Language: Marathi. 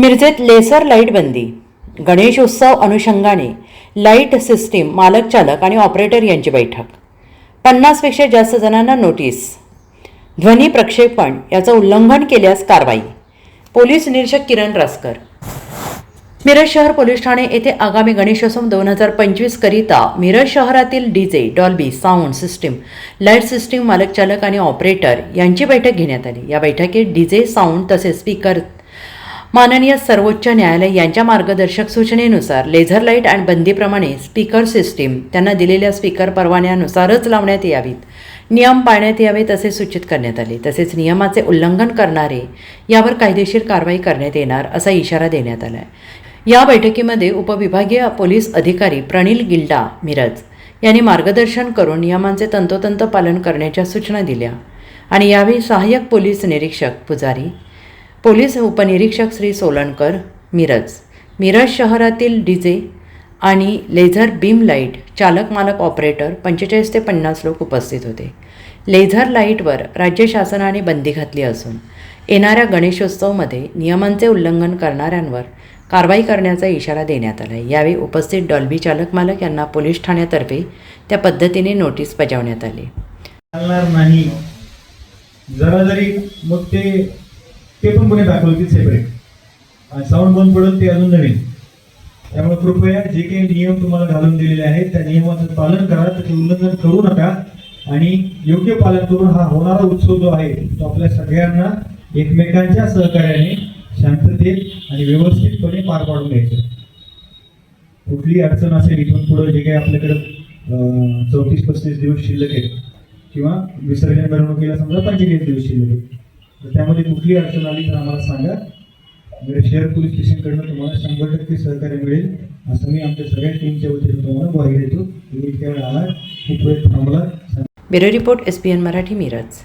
मिरजेत लेसर लाइट बंदी गणेशोत्सव अनुषंगाने लाइट सिस्टीम मालक चालक आणि ऑपरेटर यांची बैठक. पन्नासपेक्षा जास्त जणांना नोटीस. ध्वनी प्रक्षेपण याचं उल्लंघन केल्यास कारवाई. पोलीस निरीक्षक किरण रासकर. मिरज शहर पोलीस ठाणे येथे आगामी गणेशोत्सव दोन हजार पंचवीस करिता मिरज शहरातील DJ Dolby sound system light system मालक चालक आणि ऑपरेटर यांची बैठक घेण्यात आली. या बैठकीत डीजे साऊंड तसेच स्पीकर माननीय सर्वोच्च न्यायालय यांच्या मार्गदर्शक सूचनेनुसार लेझर लाइट आणि बंदीप्रमाणे स्पीकर सिस्टीम त्यांना दिलेल्या स्पीकर परवान्यानुसारच लावण्यात यावीत. नियम पाळण्यात यावे तसे सूचित करण्यात आले. तसेच नियमाचे उल्लंघन करणारे यावर कायदेशीर कारवाई करण्यात येणार असा इशारा देण्यात आला आहे या बैठकीमध्ये उपविभागीय पोलीस अधिकारी प्रणिल गिल्डा मिरज यांनी मार्गदर्शन करून नियमांचे तंतोतंत पालन करण्याच्या सूचना दिल्या. आणि यावेळी सहाय्यक पोलीस निरीक्षक पुजारी पोलीस उपनिरीक्षक श्री सोलणकर मिरज. मिरज शहरातील डीजे आणि लेझर बीम लाइट चालक मालक ऑपरेटर पंचेचाळीस ते पन्नास लोक उपस्थित होते. लेझर लाईटवर राज्य शासनाने बंदी घातली असून येणाऱ्या गणेशोत्सवमध्ये नियमांचे उल्लंघन करणाऱ्यांवर कारवाई करण्याचा इशारा देण्यात आला आहे यावेळी उपस्थित डॉल्बी चालक मालक यांना पोलीस ठाण्यातर्फे त्या पद्धतीने नोटीस बजावण्यात आली. चालणार नाही. जरा जरी मग ते ते पण कोणी दाखवतील सेपरेट आणि साऊंड बंद पडून ते अजून नवीन. त्यामुळे कृपया जे काही नियम तुम्हाला घालून दिलेले आहेत त्या नियमाचं पालन करा त्याचे उल्लंघन करू नका. आणि योग्य पालन करून हा होणारा उत्सव जो आहे तो आपल्या सगळ्यांना एकमेकांच्या सहकार्याने शांततेत आणि व्यवस्थितपणे पार पाडून घ्यायचं. कुठली अडचण असेल इथून पुढे जे काही आपल्याकडं चौतीस पस्तीस दिवस शिल्लक आहेत किंवा विसर्जन मिरवणुकीला समजा पंचेचाळीस दिवस शिल्लक आहेत. तर त्यामध्ये कुठली अडचण आली तर आम्हाला सांगा. म्हणजे शहर पोलीस स्टेशनकडनं तुम्हाला शंभर टक्के सहकार्य मिळेल. असं मी आमच्या सगळ्या टीमच्या वतीने तुम्हाला ग्वाही देतो. तुम्ही इतक्या वेळ आला खूप वेळ थांबला bureau report S P N Marathi Miraj.